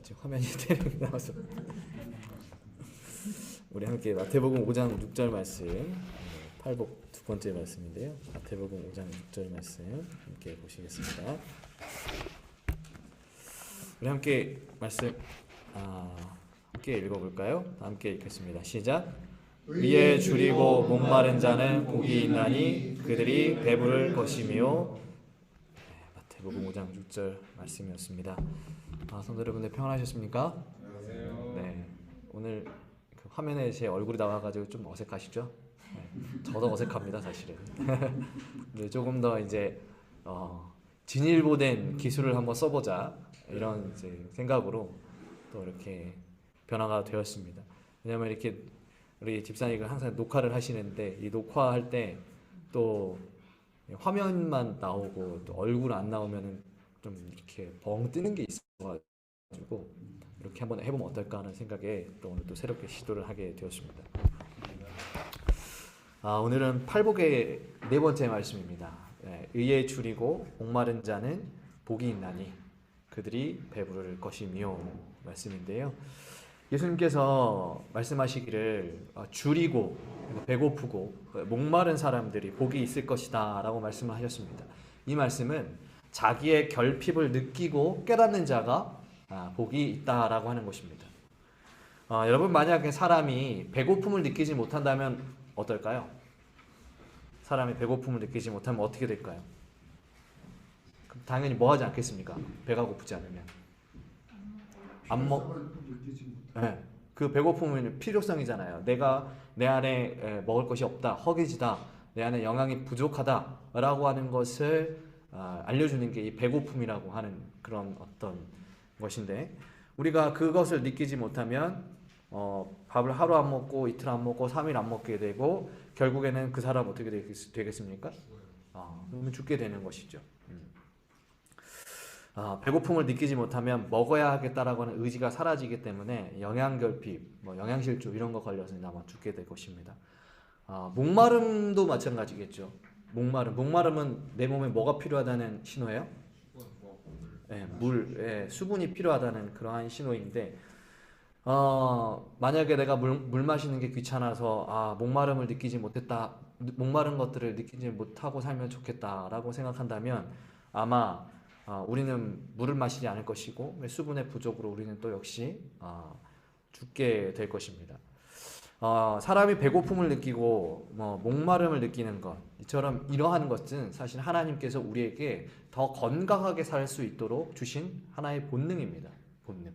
그치 화면이 대략 나와서 우리 함께 마태복음 5장 6절 말씀 네, 팔복 두 번째 말씀인데요. 마태복음 5장 6절 말씀 함께 보시겠습니다. 우리 함께 말씀 아, 함께 읽어볼까요? 함께 읽겠습니다. 시작. 위에 줄이고 목마른 자는 복이 있나니 그들이 배부를 것이며 네, 마태복음 5장 6절 말씀이었습니다. 아, 성도 여러분들 평안하셨습니까? 네. 오늘 그 화면에 제 얼굴이 나와가지고 좀 어색하시죠? 네. 저도 어색합니다, 사실은. 네, 조금 더 이제 어, 진일보된 기술을 한번 써보자 이런 이제 생각으로 또 이렇게 변화가 되었습니다. 왜냐하면 이렇게 우리 집사님이 항상 녹화를 하시는데 이 녹화할 때 또 화면만 나오고 또 얼굴 안 나오면은 좀 이렇게 벙 뜨는 게 있어 가지고 이렇게 한번 해보면 어떨까 하는 생각에 또 오늘 또 새롭게 시도를 하게 되었습니다. 아, 오늘은 팔복의 네 번째 말씀입니다. 예, 의에 줄이고 목마른 자는 복이 있나니 그들이 배부를 것이며 말씀인데요. 예수님께서 말씀하시기를 어, 줄이고 배고프고 목마른 사람들이 복이 있을 것이다 라고 말씀을 하셨습니다. 이 말씀은 자기의 결핍을 느끼고 깨닫는 자가 아, 복이 있다라고 하는 것입니다. 어, 여러분 만약에 사람이 배고픔을 느끼지 못한다면 어떨까요? 사람이 배고픔을 느끼지 못하면 어떻게 될까요? 당연히 뭐 하지 않겠습니까? 배가 고프지 않으면 안 먹. 네, 그 배고픔은 필요성이잖아요. 내가 내 안에 에, 먹을 것이 없다, 허기지다, 내 안에 영양이 부족하다라고 하는 것을 아, 알려주는 게 이 배고픔이라고 하는 그런 어떤 것인데 우리가 그것을 느끼지 못하면 어, 밥을 하루 안 먹고 이틀 안 먹고 3일 안 먹게 되고 결국에는 그 사람 어떻게 되겠, 되겠습니까? 아, 그러면 죽게 되는 것이죠. 음. 아, 배고픔을 느끼지 못하면 먹어야 하겠다라고 하는 의지가 사라지기 때문에 영양결핍, 뭐 영양실조 이런 거 걸려서 아마 죽게 될 것입니다. 아, 목마름도 마찬가지겠죠. 목마름, 목마름은 내 몸에 뭐가 필요하다는 신호예요? 예, 물, 예, 수분이 필요하다는 그러한 신호인데, 어, 만약에 내가 물, 물 마시는 게 귀찮아서, 아, 목마름을 느끼지 못했다, 목마른 것들을 느끼지 못하고 살면 좋겠다라고 생각한다면, 아마, 어, 우리는 물을 마시지 않을 것이고, 수분의 부족으로 우리는 또 역시, 어, 죽게 될 것입니다. 어, 사람이 배고픔을 느끼고 뭐 목마름을 느끼는 것 이처럼 이러한 것은 사실 하나님께서 우리에게 더 건강하게 살 수 있도록 주신 하나의 본능입니다. 본능.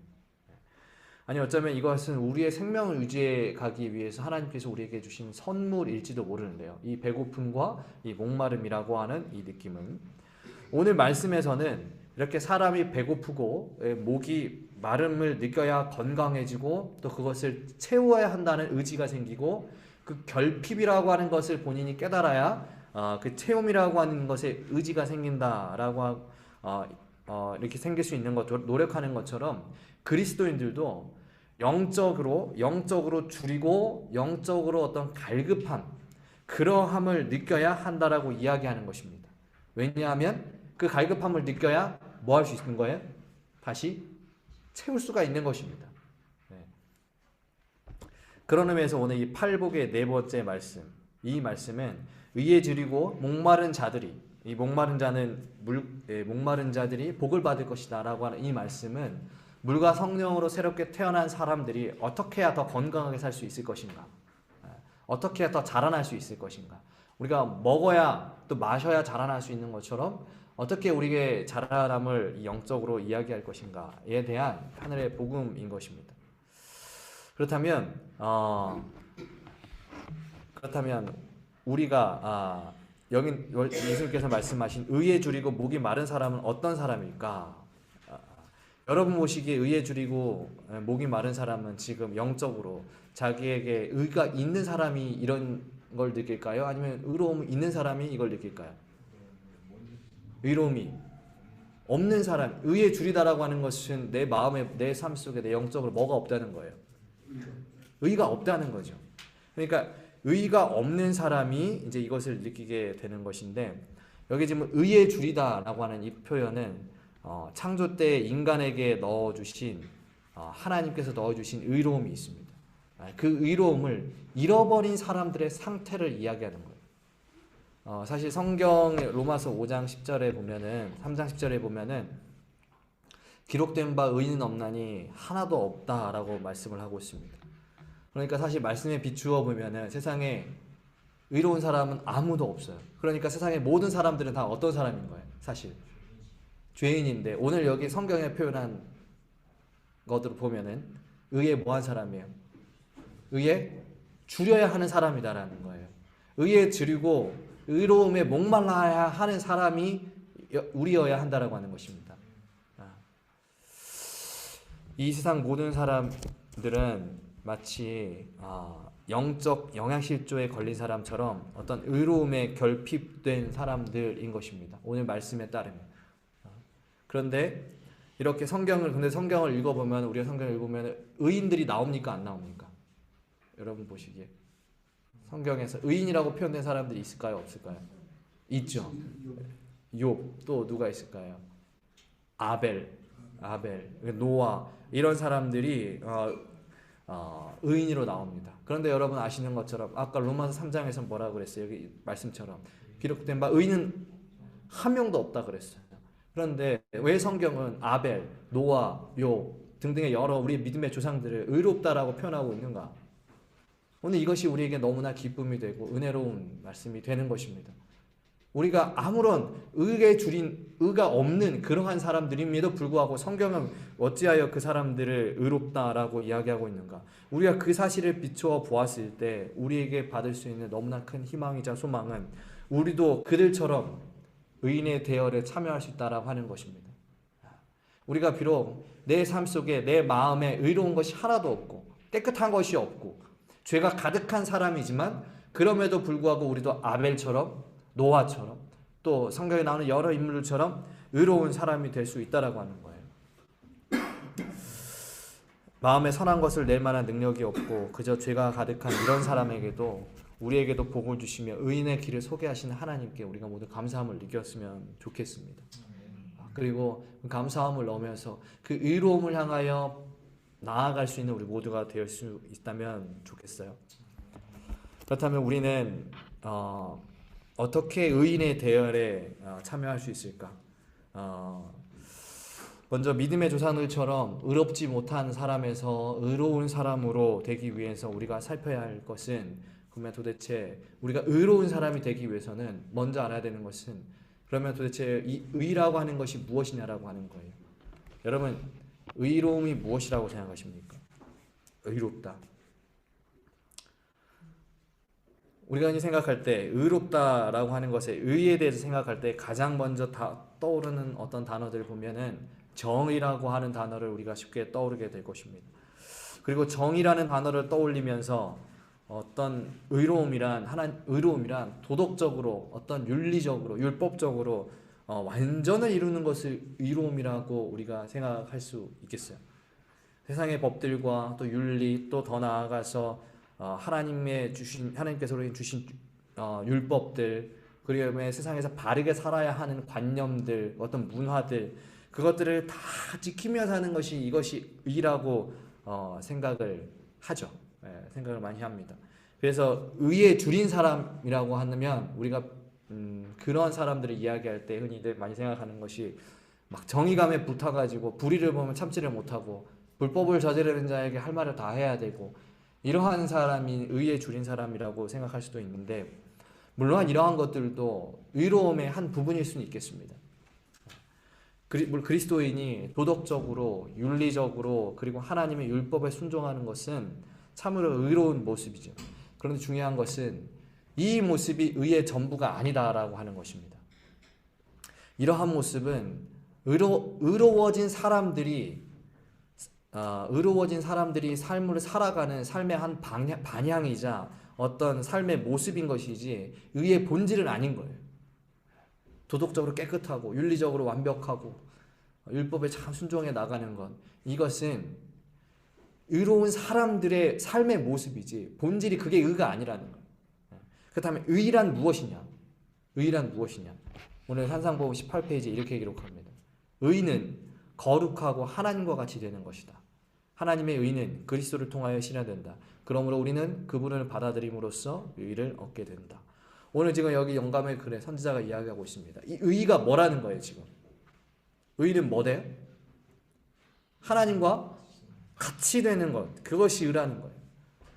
아니 어쩌면 이것은 우리의 생명을 유지해 가기 위해서 하나님께서 우리에게 주신 선물일지도 모르는데요. 이 배고픔과 이 목마름이라고 하는 이 느낌은 오늘 말씀에서는 이렇게 사람이 배고프고 예, 목이 마름을 느껴야 건강해지고 또 그것을 채워야 한다는 의지가 생기고 그 결핍이라고 하는 것을 본인이 깨달아야 어, 그 체험이라고 하는 것에 의지가 생긴다라고 어, 어, 이렇게 생길 수 있는 것 노력하는 것처럼 그리스도인들도 영적으로 영적으로 줄이고 영적으로 어떤 갈급함 그러함을 느껴야 한다라고 이야기하는 것입니다. 왜냐하면 그 갈급함을 느껴야 뭐 할 수 있는 거예요? 다시 채울 수가 있는 것입니다. 네. 그런 의미에서 오늘 이 팔복의 네 번째 말씀, 이 말씀은 의에 줄이고 목마른 자들이 이 목마른 자는 물 예, 목마른 자들이 복을 받을 것이다라고 하는 이 말씀은 물과 성령으로 새롭게 태어난 사람들이 어떻게 해야 더 건강하게 살 수 있을 것인가? 예, 어떻게 해야 더 자라날 수 있을 것인가? 우리가 먹어야 또 마셔야 자라날 수 있는 것처럼 어떻게 우리의 자라남을 영적으로 이야기할 것인가에 대한 하늘의 복음인 것입니다. 그렇다면 어, 그렇다면 우리가 아, 여기 예수님께서 말씀하신 의에 줄이고 목이 마른 사람은 어떤 사람일까? 아, 여러분 보시기에 의에 줄이고 목이 마른 사람은 지금 영적으로 자기에게 의가 있는 사람이 이런 걸 느낄까요? 아니면 의로움 있는 사람이 이걸 느낄까요? 의로움이 없는 사람, 의에 줄이다라고 하는 것은 내 마음에, 내 삶 속에, 내 영적으로 뭐가 없다는 거예요. 의가 없다는 거죠. 그러니까 의가 없는 사람이 이제 이것을 느끼게 되는 것인데 여기 지금 의에 줄이다라고 하는 이 표현은 어, 창조 때 인간에게 넣어주신 어, 하나님께서 넣어주신 의로움이 있습니다. 아, 그 의로움을 잃어버린 사람들의 상태를 이야기하는 거예요. 어, 사실 성경 로마서 5장 10절에 보면은 3장 10절에 보면은 기록된 바 의인은 없나니 하나도 없다라고 말씀을 하고 있습니다. 그러니까 사실 말씀에 비추어 보면은 세상에 의로운 사람은 아무도 없어요. 그러니까 세상의 모든 사람들은 다 어떤 사람인 거예요? 사실 죄인인데 오늘 여기 성경에 표현한 것으로 보면은 의에 뭐한 사람이에요? 의에 줄여야 하는 사람이다라는 거예요. 의에 줄이고 의로움에 목말라야 하는 사람이 우리여야 한다라고 하는 것입니다. 아. 이 세상 모든 사람들은 마치 아, 영적 영양실조에 걸린 사람처럼 어떤 의로움에 결핍된 사람들인 것입니다. 오늘 말씀에 따르면. 아. 그런데 이렇게 성경을 근데 성경을 읽어보면 우리가 성경을 읽으면 의인들이 나옵니까 안 나옵니까? 여러분 보시기에 성경에서 의인이라고 표현된 사람들이 있을까요 없을까요? 있죠. 욥 또 누가 있을까요? 아벨, 아벨, 노아 이런 사람들이 어, 어, 의인으로 나옵니다. 그런데 여러분 아시는 것처럼 아까 로마서 3장에서 뭐라 그랬어요? 여기 말씀처럼 기록된 바 의인은 한 명도 없다 그랬어요. 그런데 왜 성경은 아벨, 노아, 요 등등의 여러 우리 믿음의 조상들을 의롭다라고 표현하고 있는가? 오늘 이것이 우리에게 너무나 기쁨이 되고 은혜로운 말씀이 되는 것입니다. 우리가 아무런 의에 줄인 의가 없는 그러한 사람들임에도 불구하고 성경은 어찌하여 그 사람들을 의롭다라고 이야기하고 있는가? 우리가 그 사실을 비추어 보았을 때 우리에게 받을 수 있는 너무나 큰 희망이자 소망은 우리도 그들처럼 의인의 대열에 참여할 수 있다라고 하는 것입니다. 우리가 비록 내 삶 속에 내 마음에 의로운 것이 하나도 없고 깨끗한 것이 없고 죄가 가득한 사람이지만 그럼에도 불구하고 우리도 아벨처럼 노아처럼 또 성경에 나오는 여러 인물들처럼 의로운 사람이 될 수 있다라고 하는 거예요. 마음에 선한 것을 낼 만한 능력이 없고 그저 죄가 가득한 이런 사람에게도 우리에게도 복을 주시며 의인의 길을 소개하시는 하나님께 우리가 모두 감사함을 느꼈으면 좋겠습니다. 그리고 감사함을 넣으면서 그 의로움을 향하여 나아갈 수 있는 우리 모두가 될 수 있다면 좋겠어요. 그렇다면 우리는 어, 어떻게 의인의 대열에 어, 참여할 수 있을까? 어, 먼저 믿음의 조상들처럼 의롭지 못한 사람에서 의로운 사람으로 되기 위해서 우리가 살펴야 할 것은 그러면 도대체 우리가 의로운 사람이 되기 위해서는 먼저 알아야 되는 것은 그러면 도대체 이 의라고 하는 것이 무엇이냐라고 하는 거예요. 여러분 의로움이 무엇이라고 생각하십니까? 의롭다. 우리가 이제 생각할 때 의롭다라고 하는 것에 의에 대해서 생각할 때 가장 먼저 다 떠오르는 어떤 단어들을 보면은 정이라고 하는 단어를 우리가 쉽게 떠오르게 될 것입니다. 그리고 정이라는 단어를 떠올리면서 어떤 의로움이란 하나 의로움이란 도덕적으로 어떤 윤리적으로 율법적으로 어, 완전을 이루는 것을 의로움이라고 우리가 생각할 수 있겠어요. 세상의 법들과 또 윤리 또 더 나아가서 어, 하나님의 주신 하나님께서 우리 주신 어, 율법들 그리고 세상에서 바르게 살아야 하는 관념들 어떤 문화들 그것들을 다 지키며 사는 것이 이것이 의라고 어, 생각을 하죠. 예, 생각을 많이 합니다. 그래서 의에 줄인 사람이라고 하면 우리가 음, 그런 사람들을 이야기할 때 흔히들 많이 생각하는 것이 막 정의감에 붙어가지고 불의를 보면 참지를 못하고 불법을 저지르는 자에게 할 말을 다 해야 되고 이러한 사람이 의에 줄인 사람이라고 생각할 수도 있는데 물론 이러한 것들도 의로움의 한 부분일 수는 있겠습니다. 그리스도인이 도덕적으로 윤리적으로 그리고 하나님의 율법에 순종하는 것은 참으로 의로운 모습이죠. 그런데 중요한 것은 이 모습이 의의 전부가 아니다라고 하는 것입니다. 이러한 모습은 의로, 의로워진 사람들이 어, 의로워진 사람들이 삶을 살아가는 삶의 한 방향, 반향이자 어떤 삶의 모습인 것이지 의의 본질은 아닌 거예요. 도덕적으로 깨끗하고 윤리적으로 완벽하고 율법에 참 순종해 나가는 것 이것은 의로운 사람들의 삶의 모습이지 본질이 그게 의가 아니라는 거예요. 그렇다면 의란 무엇이냐? 의란 무엇이냐? 오늘 산상보험 18페이지 이렇게 기록합니다. 의는 거룩하고 하나님과 같이 되는 것이다. 하나님의 의는 그리스도를 통하여 실현된다. 그러므로 우리는 그분을 받아들임으로써 의를 얻게 된다. 오늘 지금 여기 영감의 글에 선지자가 이야기하고 있습니다. 이 의가 뭐라는 거예요, 지금? 의는 뭐래요? 하나님과 같이 되는 것. 그것이 의라는 거예요.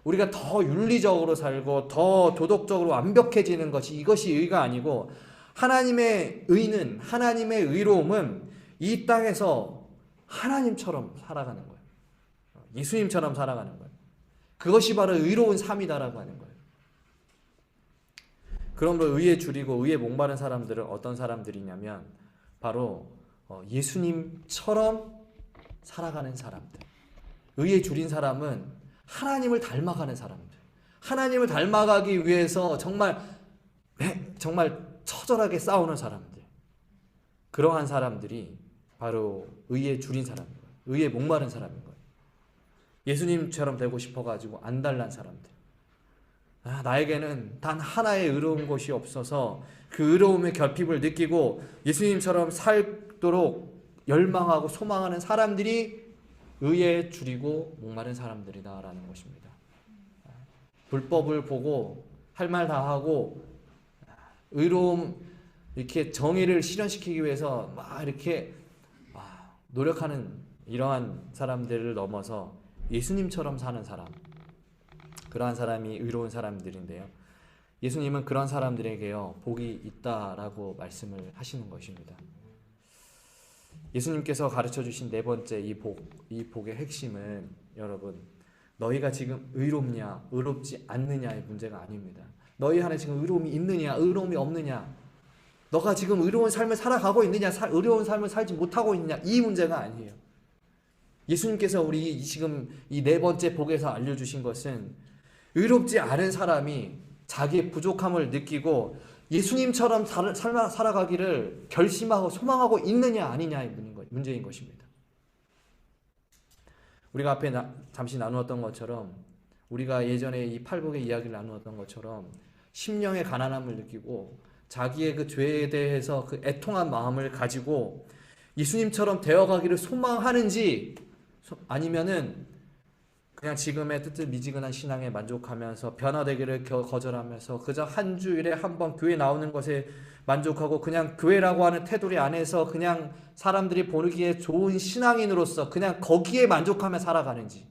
우리가 더 윤리적으로 살고 더 도덕적으로 완벽해지는 것이 이것이 의가 아니고 하나님의 의는 하나님의 의로움은 이 땅에서 하나님처럼 살아가는 거예요. 예수님처럼 살아가는 거예요. 그것이 바로 의로운 삶이다라고 하는 거예요. 그러므로 의에 줄이고 의에 목마른 사람들은 어떤 사람들이냐면 바로 어, 예수님처럼 살아가는 사람들. 의에 줄인 사람은 하나님을 닮아가는 사람들. 하나님을 닮아가기 위해서 정말 매- 정말 처절하게 싸우는 사람들. 그러한 사람들이 바로 의에 줄인 사람인 거예요. 의에 목마른 사람인 거예요. 예수님처럼 되고 싶어 가지고 안달난 사람들. 아, 나에게는 단 하나의 의로운 것이 없어서 그 의로움의 결핍을 느끼고 예수님처럼 살도록 열망하고 소망하는 사람들이 의에 줄이고 목마른 사람들이다라는 것입니다. 아, 불법을 보고 할 말 다 하고 아, 의로움 이렇게 정의를 실현시키기 위해서 막 이렇게 아, 노력하는 이러한 사람들을 넘어서 예수님처럼 사는 사람 그러한 사람이 의로운 사람들인데요. 예수님은 그런 사람들에게요 복이 있다라고 말씀을 하시는 것입니다. 예수님께서 가르쳐 주신 네 번째 이 복, 이 복의 핵심은 여러분 너희가 지금 의롭냐, 의롭지 않느냐의 문제가 아닙니다. 너희 안에 지금 의로움이 있느냐, 의로움이 없느냐, 너가 지금 의로운 삶을 살아가고 있느냐, 사, 의로운 삶을 살지 못하고 있느냐 이 문제가 아니에요. 예수님께서 우리 이 지금 이 네 번째 복에서 알려주신 것은 의롭지 않은 사람이 자기의 부족함을 느끼고 예수님처럼 살, 살아, 살아가기를 결심하고 소망하고 있느냐 아니냐의 문제인 것입니다. 우리가 앞에 나, 잠시 나누었던 것처럼 우리가 예전에 이 팔복의 이야기를 나누었던 것처럼 심령의 가난함을 느끼고 자기의 그 죄에 대해서 그 애통한 마음을 가지고 예수님처럼 되어가기를 소망하는지 소- 아니면은 그냥 지금의 뜨뜻미지근한 신앙에 만족하면서 변화되기를 겨- 거절하면서 그저 한 주일에 한 번 교회 나오는 것에 만족하고 그냥 교회라고 하는 테두리 안에서 그냥 사람들이 보기에 좋은 신앙인으로서 그냥 거기에 만족하며 살아가는지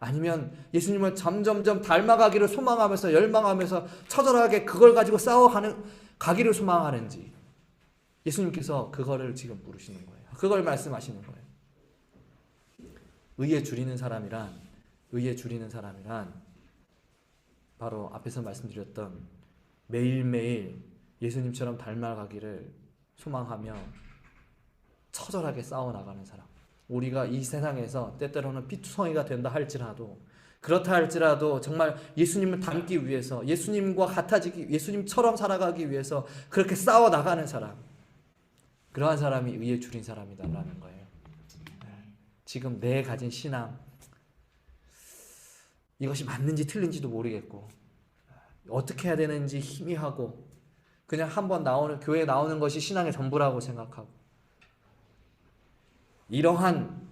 아니면 예수님을 점점점 닮아가기를 소망하면서 열망하면서 처절하게 그걸 가지고 싸워가는 가기를 소망하는지 예수님께서 그거를 지금 물으시는 거예요. 그걸 말씀하시는 거예요. 의에 줄이는 사람이란 의에 줄이는 사람이란 바로 앞에서 말씀드렸던 매일매일 예수님처럼 닮아가기를 소망하며 처절하게 싸워 나가는 사람. 우리가 이 세상에서 때때로는 피투성이가 된다 할지라도 그렇다 할지라도 정말 예수님을 닮기 위해서 예수님과 같아지기 예수님처럼 살아가기 위해서 그렇게 싸워 나가는 사람. 그러한 사람이 의에 줄인 사람이다라는 거예요. 지금 내 가진 신앙 이것이 맞는지 틀린지도 모르겠고 어떻게 해야 되는지 희미하고 그냥 한번 나오는 교회 나오는 것이 신앙의 전부라고 생각하고 이러한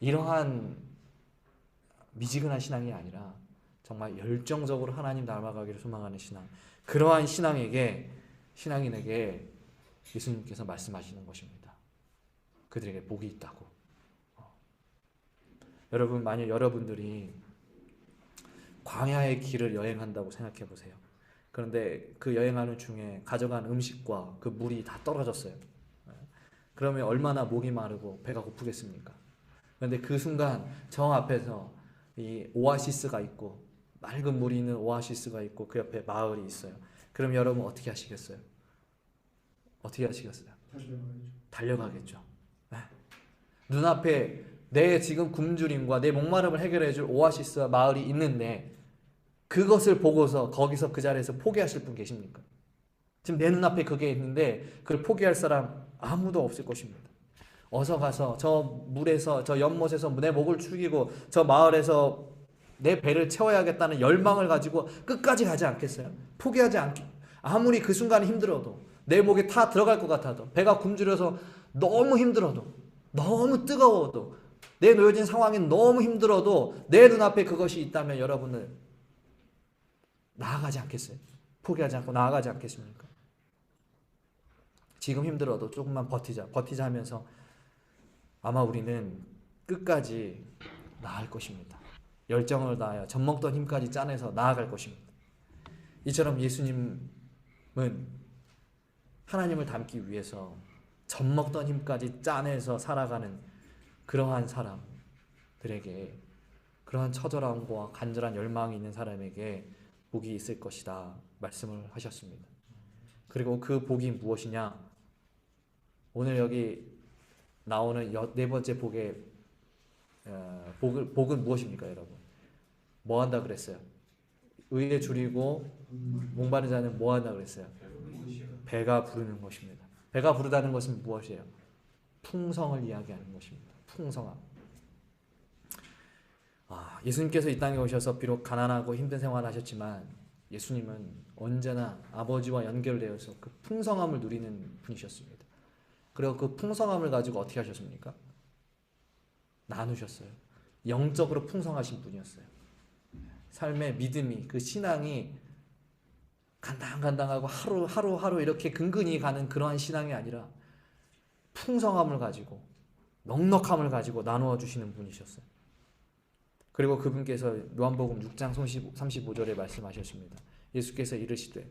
이러한 미지근한 신앙이 아니라 정말 열정적으로 하나님 닮아가기를 소망하는 신앙 그러한 신앙에게 신앙인에게 예수님께서 말씀하시는 것입니다. 그들에게 복이 있다고. 여러분 만약 여러분들이 광야의 길을 여행한다고 생각해 보세요. 그런데 그 여행하는 중에 가져간 음식과 그 물이 다 떨어졌어요. 그러면 얼마나 목이 마르고 배가 고프겠습니까? 그런데 그 순간 저 앞에서 이 오아시스가 있고 맑은 물이 있는 오아시스가 있고 그 옆에 마을이 있어요. 그럼 여러분 어떻게 하시겠어요? 어떻게 하시겠어요? 달려가겠죠. 네. 눈앞에 내 지금 굶주림과 내 목마름을 해결해 줄 오아시스와 마을이 있는데 그것을 보고서 거기서 그 자리에서 포기하실 분 계십니까? 지금 내 눈앞에 그게 있는데 그걸 포기할 사람 아무도 없을 것입니다. 어서 가서 저 물에서 저 연못에서 내 목을 축이고 저 마을에서 내 배를 채워야겠다는 열망을 가지고 끝까지 가지 않겠어요? 포기하지 않기 아무리 그 순간이 힘들어도 내 목에 타 들어갈 것 같아도 배가 굶주려서 너무 힘들어도 너무 뜨거워도 내 놓여진 상황이 너무 힘들어도 내 눈앞에 그것이 있다면 여러분은 나아가지 않겠어요? 포기하지 않고 나아가지 않겠습니까? 지금 힘들어도 조금만 버티자, 버티자 하면서 아마 우리는 끝까지 나을 것입니다. 열정을 다하여 젖먹던 힘까지 짜내서 나아갈 것입니다. 이처럼 예수님은 하나님을 닮기 위해서 젖먹던 힘까지 짜내서 살아가는 그러한 사람들에게 그러한 처절함과 간절한 열망이 있는 사람에게 복이 있을 것이다 말씀을 하셨습니다. 그리고 그 복이 무엇이냐? 오늘 여기 나오는 여- 네 번째 복의 어, 복을, 복은 무엇입니까, 여러분? 뭐 한다 그랬어요? 의에 줄이고 목마른 자는 뭐 한다 그랬어요? 배가 부르는 것입니다. 배가 부르다는 것은 무엇이에요? 풍성을 이야기하는 것입니다. 풍성함. 아, 예수님께서 이 땅에 오셔서 비록 가난하고 힘든 생활을 하셨지만 예수님은 언제나 아버지와 연결되어서 그 풍성함을 누리는 분이셨습니다. 그리고 그 풍성함을 가지고 어떻게 하셨습니까? 나누셨어요. 영적으로 풍성하신 분이었어요. 삶의 믿음이 그 신앙이 간당간당하고 하루 하루 하루 이렇게 근근히 가는 그러한 신앙이 아니라 풍성함을 가지고 넉넉함을 가지고 나누어 주시는 분이셨어요. 그리고 그분께서 요한복음 6장 35절에 말씀하셨습니다. 예수께서 이르시되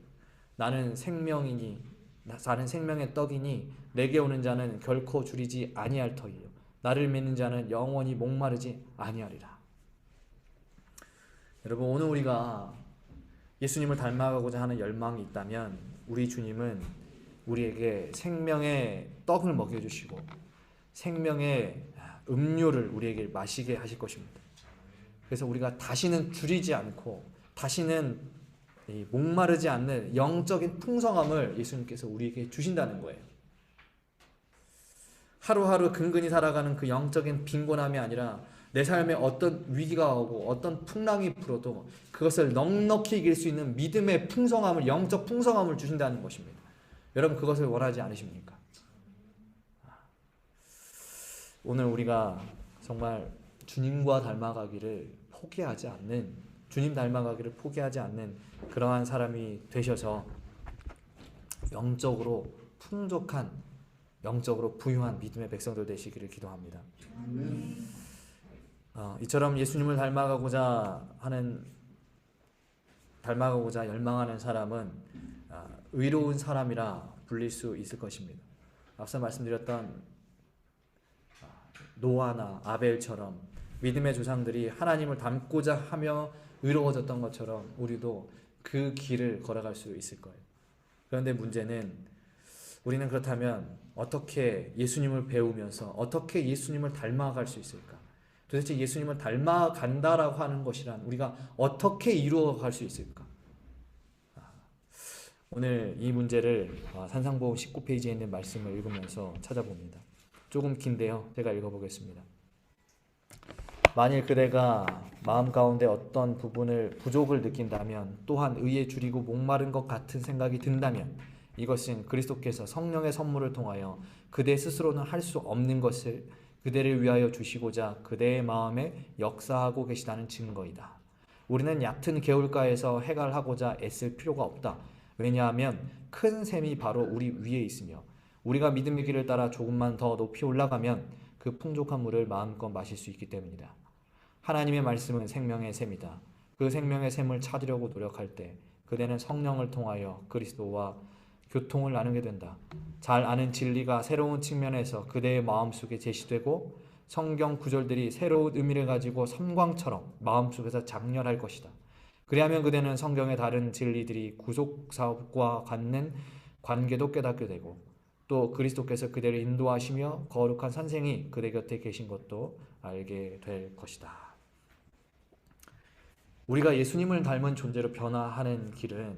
나는 생명이니 나는 생명의 떡이니 내게 오는 자는 결코 줄이지 아니할 터이요 나를 믿는 자는 영원히 목마르지 아니하리라. 여러분 오늘 우리가 예수님을 닮아가고자 하는 열망이 있다면 우리 주님은 우리에게 생명의 떡을 먹여 주시고 생명의 음료를 우리에게 마시게 하실 것입니다. 그래서 우리가 다시는 줄이지 않고 다시는 이 목마르지 않는 영적인 풍성함을 예수님께서 우리에게 주신다는 거예요. 하루하루 근근히 살아가는 그 영적인 빈곤함이 아니라 내 삶에 어떤 위기가 오고 어떤 풍랑이 불어도 그것을 넉넉히 이길 수 있는 믿음의 풍성함을 영적 풍성함을 주신다는 것입니다. 여러분 그것을 원하지 않으십니까? 오늘 우리가 정말 주님과 닮아가기를 포기하지 않는 주님 닮아가기를 포기하지 않는 그러한 사람이 되셔서 영적으로 풍족한 영적으로 부유한 믿음의 백성들 되시기를 기도합니다. 어, 이처럼 예수님을 닮아가고자 하는 닮아가고자 열망하는 사람은 아, 의로운 사람이라 불릴 수 있을 것입니다. 앞서 말씀드렸던 아, 노아나 아벨처럼 믿음의 조상들이 하나님을 닮고자 하며 의로워졌던 것처럼 우리도 그 길을 걸어갈 수 있을 거예요. 그런데 문제는 우리는 그렇다면 어떻게 예수님을 배우면서 어떻게 예수님을 닮아갈 수 있을까? 도대체 예수님을 닮아간다라고 하는 것이란 우리가 어떻게 이루어갈 수 있을까? 아, 오늘 이 문제를 아, 산상보험 19페이지에 있는 말씀을 읽으면서 찾아봅니다. 조금 긴데요. 제가 읽어보겠습니다. 만일 그대가 마음 가운데 어떤 부분을 부족을 느낀다면 또한 의에 줄이고 목마른 것 같은 생각이 든다면 이것은 그리스도께서 성령의 선물을 통하여 그대 스스로는 할 수 없는 것을 그대를 위하여 주시고자 그대의 마음에 역사하고 계시다는 증거이다. 우리는 얕은 개울가에서 해갈하고자 애쓸 필요가 없다. 왜냐하면 큰 샘이 바로 우리 위에 있으며 우리가 믿음의 길을 따라 조금만 더 높이 올라가면 그 풍족한 물을 마음껏 마실 수 있기 때문이다. 하나님의 말씀은 생명의 샘이다. 그 생명의 샘을 찾으려고 노력할 때 그대는 성령을 통하여 그리스도와 교통을 나누게 된다. 잘 아는 진리가 새로운 측면에서 그대의 마음속에 제시되고 성경 구절들이 새로운 의미를 가지고 섬광처럼 마음속에서 장렬할 것이다. 그리하면 그대는 성경의 다른 진리들이 구속 사업과 갖는 관계도 깨닫게 되고 또 그리스도께서 그대를 인도하시며 거룩한 선생이 그대 곁에 계신 것도 알게 될 것이다. 우리가 예수님을 닮은 존재로 변화하는 길은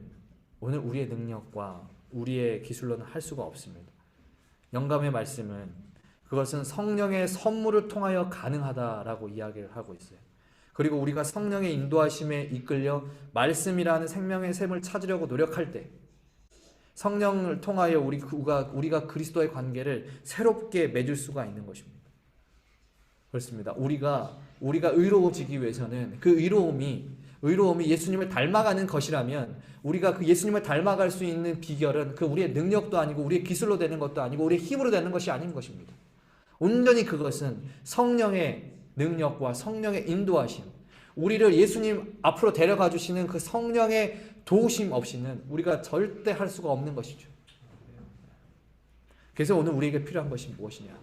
오늘 우리의 능력과 우리의 기술로는 할 수가 없습니다. 영감의 말씀은 그것은 성령의 선물을 통하여 가능하다라고 이야기를 하고 있어요. 그리고 우리가 성령의 인도하심에 이끌려 말씀이라는 생명의 샘을 찾으려고 노력할 때 성령을 통하여 우리가 우리가 그리스도의 관계를 새롭게 맺을 수가 있는 것입니다. 그렇습니다. 우리가 우리가 의로워지기 위해서는 그 의로움이 의로움이 예수님을 닮아가는 것이라면 우리가 그 예수님을 닮아갈 수 있는 비결은 그 우리의 능력도 아니고 우리의 기술로 되는 것도 아니고 우리의 힘으로 되는 것이 아닌 것입니다. 온전히 그것은 성령의 능력과 성령의 인도하심, 우리를 예수님 앞으로 데려가 주시는 그 성령의 도우심 없이는 우리가 절대 할 수가 없는 것이죠. 그래서 오늘 우리에게 필요한 것이 무엇이냐?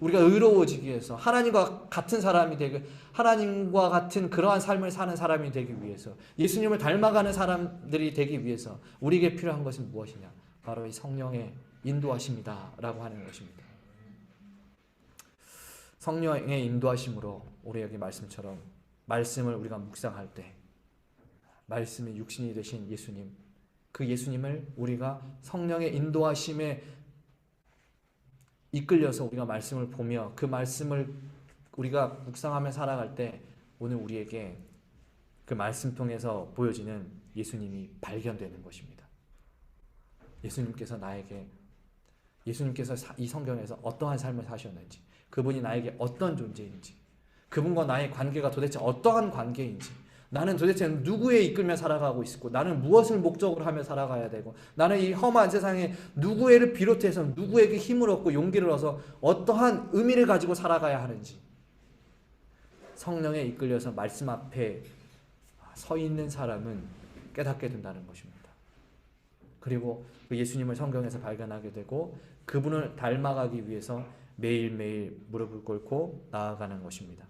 우리가 의로워지기 위해서 하나님과 같은 사람이 되기 하나님과 같은 그러한 삶을 사는 사람이 되기 위해서 예수님을 닮아가는 사람들이 되기 위해서 우리에게 필요한 것은 무엇이냐? 바로 이 성령의 인도하심이다라고 하는 것입니다. 성령의 인도하심으로 우리 여기 말씀처럼 말씀을 우리가 묵상할 때 말씀이 육신이 되신 예수님 그 예수님을 우리가 성령의 인도하심에 이끌려서 우리가 말씀을 보며 그 말씀을 우리가 묵상하며 살아갈 때 오늘 우리에게 그 말씀 통해서 보여지는 예수님이 발견되는 것입니다. 예수님께서 나에게 예수님께서 사- 이 성경에서 어떠한 삶을 사셨는지 그분이 나에게 어떤 존재인지 그분과 나의 관계가 도대체 어떠한 관계인지 나는 도대체 누구에 이끌며 살아가고 있고 나는 무엇을 목적으로 하며 살아가야 되고 나는 이 험한 세상에 누구를 비롯해서 누구에게 힘을 얻고 용기를 얻어서 어떠한 의미를 가지고 살아가야 하는지 성령에 이끌려서 말씀 앞에 서 있는 사람은 깨닫게 된다는 것입니다. 그리고 그 예수님을 성경에서 발견하게 되고 그분을 닮아가기 위해서 매일매일 무릎을 꿇고 나아가는 것입니다.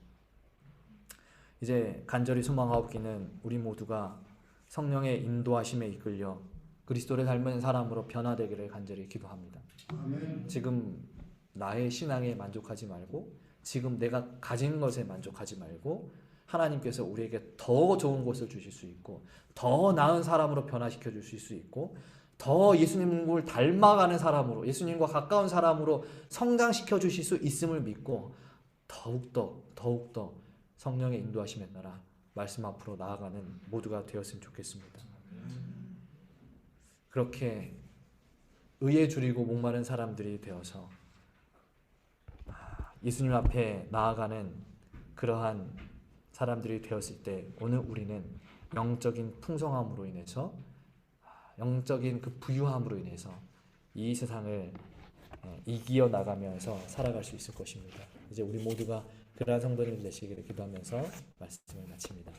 이제 간절히 소망하옵기는 우리 모두가 성령의 인도하심에 이끌려 그리스도를 닮은 사람으로 변화되기를 간절히 기도합니다. 지금 나의 신앙에 만족하지 말고 지금 내가 가진 것에 만족하지 말고 하나님께서 우리에게 더 좋은 것을 주실 수 있고 더 나은 사람으로 변화시켜 주실 수 있고 더 예수님을 닮아가는 사람으로 예수님과 가까운 사람으로 성장시켜 주실 수 있음을 믿고 더욱더 더욱더 성령의 인도하심에 따라 말씀 앞으로 나아가는 모두가 되었으면 좋겠습니다. 그렇게 의에 줄이고 목마른 사람들이 되어서 예수님 앞에 나아가는 그러한 사람들이 되었을 때 오늘 우리는 영적인 풍성함으로 인해서 영적인 그 부유함으로 인해서 이 세상을 예, 이기어 나가면서 살아갈 수 있을 것입니다. 이제 우리 모두가 그러한 성도를 되시기를 기도하면서 말씀을 마칩니다.